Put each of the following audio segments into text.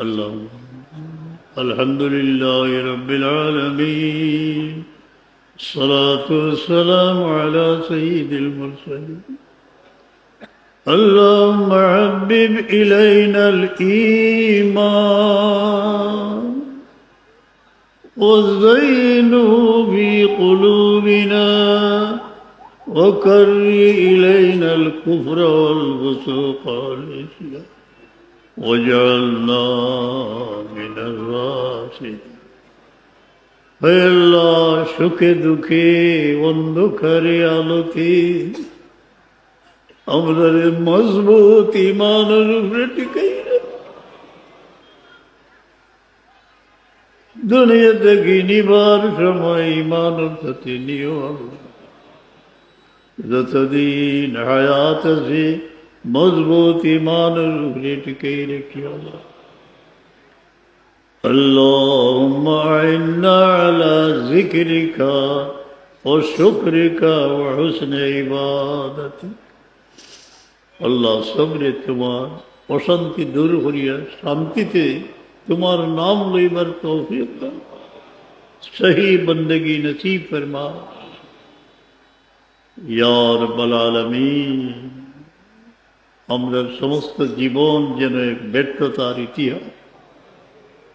الله الحمد لله رب العالمين الصلاة والسلام على سيد المرسلين اللهم حبب إلينا الإيمان وزينه في قلوبنا وكر إلينا الكفر والفسوق والإسلام واجعلنا من الراشدين আল্লাহ সুখে দুঃখে অন্ধকারে আলোতে আমাদের মজবুত ইমানের উপরে টিকাই দুনিয়াতে গিনিবার সময় ইমান প্রতি নিয়ম যতদিন হায়াত আছে مضبوط ایمان رکھنے ٹکے رکھی اللہ اللہم عنا على ذکر کا و شکر و حسن عبادت اللہ صبر تمہار و سنتی دور ہو لیا سامتی تھی تمہار نام لئی بر توفیق صحیح بندگی نصیب فرما یا رب العالمین আমরা সমস্ত জীবন যেন এক ব্যর্থতার ইতিহাস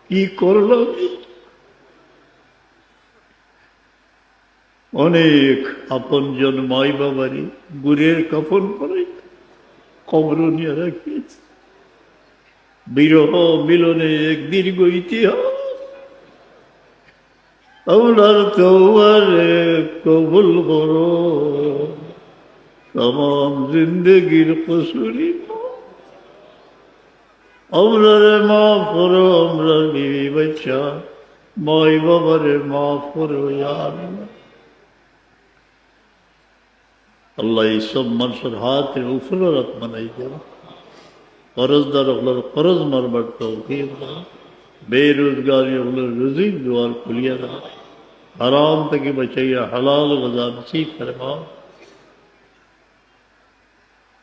কি করল অনেক আপন জন মাই বাবারি গুড়ের কাপন করে কবর নিয়ে রাখিয়েছে বিরহ মিলনে এক দীর্ঘ ইতিহাস আমরা আর কবুল বড় তমাম জিন্দগির কসুরি আমরারে মা ফরো আমরা বিবি বাচ্চা মাই বাবারে মা ফরো আল্লাহ এই সব মানুষের হাতের উপরে রাত মানাই দেব করজদার ওগুলোর করজ মারবার তৌফিক বেরোজগারি ওগুলোর রুজির দুয়ার খুলিয়া রাখ হারাম থেকে বাঁচাইয়া হালাল গজা নসিব ফরমাও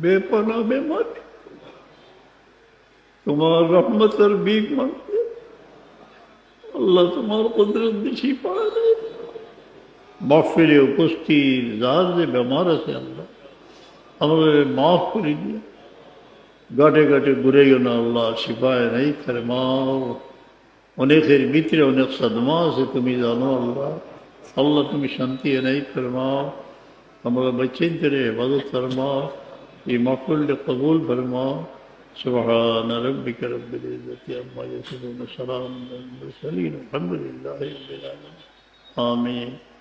بے پناہ بے مات تمہارا رحمت اور بیگ مانتے اللہ تمہارا قدرت بھی چھپا دے مغفر اکستی زہر سے بیمار سے اللہ ہمارے معاف کری دیا گاٹے گاٹے گرے یونا اللہ شفاہ نئی کرما انہیں خیر بیتر انہیں صدمہ سے تمہیں جانو اللہ اللہ تمہیں شانتی ہے نئی کرما ہمارے بچے انترے حفاظت کرما فيما كل قبول فرما سبحان ربك رب العزة عما يصفون سلام المرسلين الحمد لله رب العالمين آمين